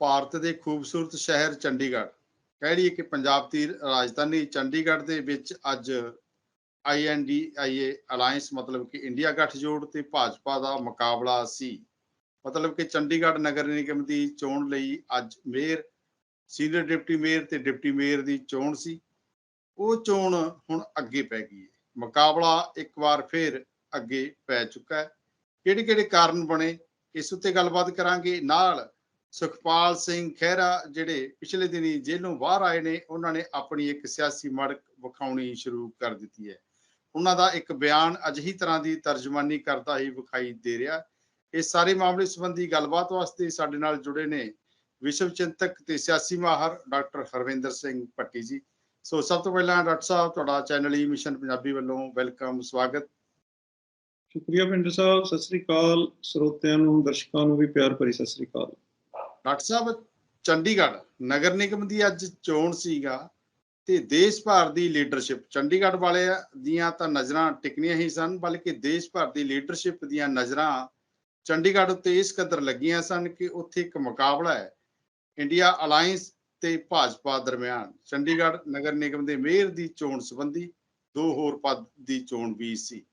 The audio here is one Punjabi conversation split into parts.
ਭਾਰਤ ਦੇ ਖੂਬਸੂਰਤ ਸ਼ਹਿਰ ਚੰਡੀਗੜ੍ਹ, ਕਹਿ ਲਈਏ ਕਿ ਪੰਜਾਬ ਦੀ ਰਾਜਧਾਨੀ ਚੰਡੀਗੜ੍ਹ ਦੇ ਵਿੱਚ ਅੱਜ ਆਈਐਨਡੀਆਈਏ ਅਲਾਈਅੰਸ ਮਤਲਬ ਕਿ ਇੰਡੀਆ ਗੱਠਜੋੜ ਤੇ ਭਾਜਪਾ ਦਾ ਮੁਕਾਬਲਾ ਸੀ। ਮਤਲਬ ਕਿ ਚੰਡੀਗੜ੍ਹ ਨਗਰ ਨਿਗਮ ਦੀ ਚੋਣ ਲਈ ਅੱਜ ਮੇਅਰ, ਸੀਨੀਅਰ ਡਿਪਟੀ ਮੇਅਰ ਤੇ ਡਿਪਟੀ ਮੇਅਰ ਦੀ ਚੋਣ ਸੀ। ਉਹ ਚੋਣ ਹੁਣ ਅੱਗੇ ਪੈ ਗਈ ਹੈ। ਮੁਕਾਬਲਾ ਇੱਕ ਵਾਰ ਫੇਰ ਅੱਗੇ ਪੈ ਚੁੱਕਾ ਹੈ। ਕਿਹੜੇ ਕਿਹੜੇ ਕਾਰਨ ਬਣੇ, ਇਸ ਉੱਤੇ ਗੱਲਬਾਤ ਕਰਾਂਗੇ। ਨਾਲ ਸੁਖਪਾਲ ਸਿੰਘ ਖਹਿਰਾ ਜਿਹੜੇ ਪਿਛਲੇ ਦਿਨੀ ਜੇਲ੍ਹੋਂ ਬਾਹਰ ਆਏ ਨੇ, ਉਹਨਾਂ ਨੇ ਆਪਣੀ ਇੱਕ ਸਿਆਸੀ ਮੜਕ ਵਿਖਾਉਣੀ ਸ਼ੁਰੂ ਕਰ ਦਿੱਤੀ ਹੈ। ਉਹਨਾਂ ਦਾ ਇੱਕ ਬਿਆਨ ਅਜਿਹੀ ਤਰ੍ਹਾਂ ਦੀ ਤਰਜਮਾਨੀ ਕਰਦਾ ਹੀ ਵਿਖਾਈ ਦੇ ਰਿਹਾ ਇਸ ਸਾਰੇ ਮਾਮਲੇ ਸੰਬੰਧੀ ਗੱਲਬਾਤ ਵਾਸਤੇ ਸਾਡੇ ਨਾਲ ਜੁੜੇ ਨੇ ਵਿਸ਼ਵ ਚਿੰਤਕ ਤੇ ਸਿਆਸੀ ਮਾਹਰ ਡਾਕਟਰ ਹਰਵਿੰਦਰ ਸਿੰਘ ਪੱਟੀ ਜੀ। ਸੋ ਸਭ ਤੋਂ ਪਹਿਲਾਂ ਡਾਕਟਰ ਸਾਹਿਬ, ਤੁਹਾਡਾ ਚੈਨਲ ਹੀ ਮਿਸ਼ਨ ਪੰਜਾਬੀ ਵੱਲੋਂ ਵੈਲਕਮ, ਸਵਾਗਤ। ਸ਼ੁਕਰੀਆ ਪਿੰਡ ਸਾਹਿਬ, ਸਤਿ ਸ੍ਰੀ ਅਕਾਲ। ਸਰੋਤਿਆਂ ਨੂੰ, ਦਰਸ਼ਕਾਂ ਨੂੰ ਵੀ ਪਿਆਰ ਭਰੀ ਸਤਿ ਸ੍ਰੀ ਅਕਾਲ। ਡਾਕਟਰ ਸਾਹਿਬ, ਚੰਡੀਗੜ੍ਹ ਨਗਰ ਨਿਗਮ ਦੀ ਅੱਜ ਚੋਣ ਸੀਗਾ ਤੇ ਦੇਸ਼ ਭਰ ਦੀ ਲੀਡਰਸ਼ਿਪ ਚੰਡੀਗੜ੍ਹ ਵਾਲੇ ਦੀਆਂ ਤਾਂ ਨਜ਼ਰਾਂ ਟਿਕਣੀਆਂ ਹੀ ਸਨ, ਬਲਕਿ ਦੇਸ਼ ਭਰ ਦੀ ਲੀਡਰਸ਼ਿਪ ਦੀਆਂ ਨਜ਼ਰਾਂ ਚੰਡੀਗੜ੍ਹ ਉੱਤੇ ਇਸ ਕਦਰ ਲੱਗੀਆਂ ਸਨ ਕਿ ਉੱਥੇ ਇੱਕ ਮੁਕਾਬਲਾ ਹੈ ਇੰਡੀਆ ਅਲਾਈਅੰਸ ਤੇ ਭਾਜਪਾ ਦਰਮਿਆਨ। ਚੰਡੀਗੜ੍ਹ ਨਗਰ ਨਿਗਮ ਦੇ ਮੇਅਰ ਦੀ ਚੋਣ ਸੰਬੰਧੀ ਦੋ ਹੋਰ ਪਦ ਦੀ ਚੋਣ ਵੀ ਸੀ,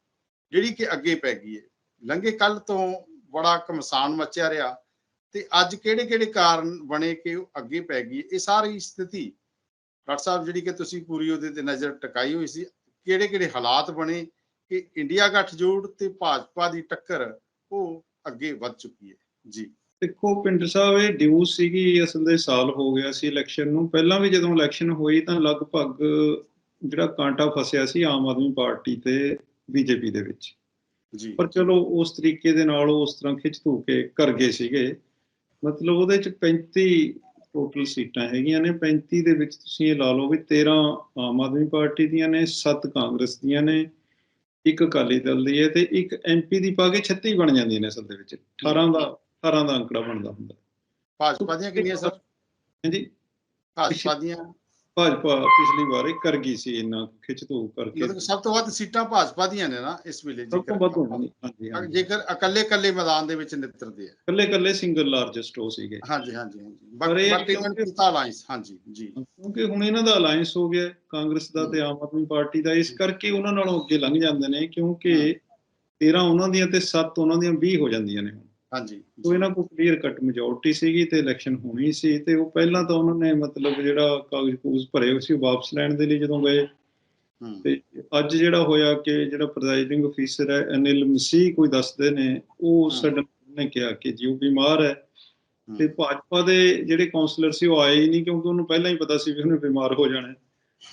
ਜਿਹੜੀ ਕਿ ਅੱਗੇ ਪੈ ਗਈ ਹੈ। ਲੰਘੇ ਕੱਲ ਤੋਂ ਬੜਾ ਕਮਸਾਨ ਮਚਿਆ ਰਿਹਾ। ਤੇ ਅੱਜ ਕਿਹੜੇ ਕਿਹੜੇ ਕਾਰਨ ਬਣੇ ਕਿ ਉਹ ਅੱਗੇ ਪੈ ਗਈ ਇਹ ਸਾਰੀ ਸਥਿਤੀ ਡਾਕਟਰ ਸਾਹਿਬ ਜਿਹੜੀ ਕਿ ਤੁਸੀਂ ਪੂਰੀ ਉਹਦੇ ਤੇ ਨਜ਼ਰ ਟਿਕਾਈ ਹੋਈ ਸੀ ਕਿਹੜੇ ਕਿਹੜੇ ਹਾਲਾਤ ਬਣੇ ਕਿ ਇੰਡੀਆ ਗੱਠਜੋੜ ਤੇ ਭਾਜਪਾ ਦੀ ਟੱਕਰ ਉਹ ਅੱਗੇ ਵੱਧ ਚੁੱਕੀ ਹੈ? ਜੀ। ਦੇਖੋ ਪਿੰਡਰ ਸਾਹਿਬ ਇਹ ਡਿਊ ਸੀਗੀ ਅਸਲ ਦੇ ਸਾਲ ਹੋ ਗਿਆ ਸੀ ਇਲੈਕਸ਼ਨ ਨੂੰ। ਪਹਿਲਾਂ ਵੀ ਜਦੋਂ ਇਲੈਕਸ਼ਨ ਹੋਈ ਤਾਂ ਲਗਭਗ ਜਿਹੜਾ ਕਾਂਟਾ ਫਸਿਆ ਸੀ ਆਮ ਆਦਮੀ ਪਾਰਟੀ ਤੇ ਬੀਜੇਪੀ ਦੇ ਵਿੱਚ। ਜੀ। ਪਰ ਚਲੋ ਉਸ ਤਰੀਕੇ ਦੇ ਨਾਲ ਉਸ ਤਰ੍ਹਾਂ ਖਿੱਚ ਧੂ ਕੇ ਕਰ ਗਏ ਸੀਗੇ। ਮਤਲਬ ਉਹਦੇ ਚ 35 ਟੋਟਲ ਸੀਟਾਂ ਹੈਗੀਆਂ ਨੇ 35 ਦੇ ਵਿੱਚ ਤੁਸੀਂ ਇਹ ਲਾ ਲਓ ਵੀ 13 ਆਮ ਆਦਮੀ ਪਾਰਟੀ ਦੀਆਂ ਨੇ 7 ਕਾਂਗਰਸ ਦੀਆਂ ਨੇ ਇੱਕ ਅਕਾਲੀ ਦਲ ਦੀ ਹੈ ਤੇ ਇੱਕ ਐਮਪੀ ਦੀ ਪਾ ਕੇ 36 ਬਣ ਜਾਂਦੀਆਂ ਨੇ ਅਸਲ ਦੇ ਵਿੱਚ। 18 ਦਾ 18 ਦਾ ਅੰਕੜਾ ਬਣਦਾ ਹੁੰਦਾ। ਭਾਜਪਾ ਦੀਆਂ ਕਿੰਨੀਆਂ ਸਰ ਹਾਂਜੀ। ਭਾਜਪਾ ਦੀਆਂ ਭਾਜਪਾ ਪਿਛਲੀ ਵਾਰ ਇਹ ਕਰ ਗਈ ਸੀ ਇੰਨਾ ਖਿੱਚ ਧੂ ਕਰਕੇ ਸਭ ਤੋਂ ਵੱਧ ਸੀਟਾਂ ਭਾਜਪਾ ਦੀਆਂ ਨੇ ਨਾ ਇਸ ਵੇਲੇ ਸਭ ਤੋਂ ਵੱਧ ਹਾਂਜੀ ਜੇਕਰ ਇਕੱਲੇ ਇਕੱਲੇ ਮੈਦਾਨ ਦੇ ਵਿੱਚ ਨਿੱਤਰਦੇ ਆ। ਕੱਲੇ ਕੱਲੇ ਸਿੰਗਲ ਲਾਰਜੈਸਟ ਹੋ ਸੀਗੇ। ਹਾਂਜੀ ਹਾਂਜੀ ਹਾਂਜੀ। ਇਵਨ ਕੀਤਾ ਅਲਾਈਅੰਸ ਹਾਂਜੀ ਜੀ। ਕਿਉਂਕਿ ਹੁਣ ਇਹਨਾਂ ਦਾ ਅਲਾਈਅੰਸ ਹੋ ਗਿਆ ਕਾਂਗਰਸ ਦਾ ਤੇ ਆਮ ਆਦਮੀ ਪਾਰਟੀ ਦਾ ਇਸ ਕਰਕੇ ਉਹਨਾਂ ਨਾਲੋਂ ਅੱਗੇ ਲੰਘ ਜਾਂਦੇ ਨੇ ਕਿਉਂਕਿ 13 ਉਹਨਾਂ ਦੀਆਂ ਤੇ 7 ਉਹਨਾਂ ਦੀਆਂ 20 ਹੋ ਜਾਂਦੀਆਂ ਨੇ ਹੁਣ। ਹਾਂਜੀ ਸੋ ਇਹਨਾਂ ਕੋਲ ਕਲੀਅਰ ਕੱਟ ਮੈਜੋਰਟੀ ਸੀਗੀ ਤੇ ਇਲੈਕਸ਼ਨ ਹੋਣੀ ਸੀ ਤੇ ਉਹ ਪਹਿਲਾਂ ਤਾਂ ਉਹਨਾਂ ਨੇ ਮਤਲਬ ਜਿਹੜਾ ਕਾਗਜ਼ ਕੂਜ਼ ਭਰੇ ਹੋਏ ਸੀ ਉਹ ਵਾਪਸ ਲੈਣ ਦੇ ਲਈ ਜਦੋਂ ਗਏ ਤੇ ਅੱਜ ਜਿਹੜਾ ਹੋਇਆ ਕਿ ਜਿਹੜਾ ਪ੍ਰੈਜ਼ਾਈਡਿੰਗ ਅਫੀਸਰ ਹੈ ਅਨਿਲ ਮਸੀਹ ਕੋਈ ਦੱਸਦੇ ਨੇ ਉਹ। ਸਡਨ ਨੇ ਕਿਹਾ ਕਿ ਜੀ ਉਹ ਬਿਮਾਰ ਹੈ। ਤੇ ਭਾਜਪਾ ਦੇ ਜਿਹੜੇ ਕਾਉਂਸਲਰ ਸੀ ਉਹ ਆਏ ਹੀ ਨਹੀਂ ਕਿਉਂਕਿ ਉਹਨੂੰ ਪਹਿਲਾਂ ਹੀ ਪਤਾ ਸੀ ਵੀ ਉਹਨੇ ਬਿਮਾਰ ਹੋ ਜਾਣਾ।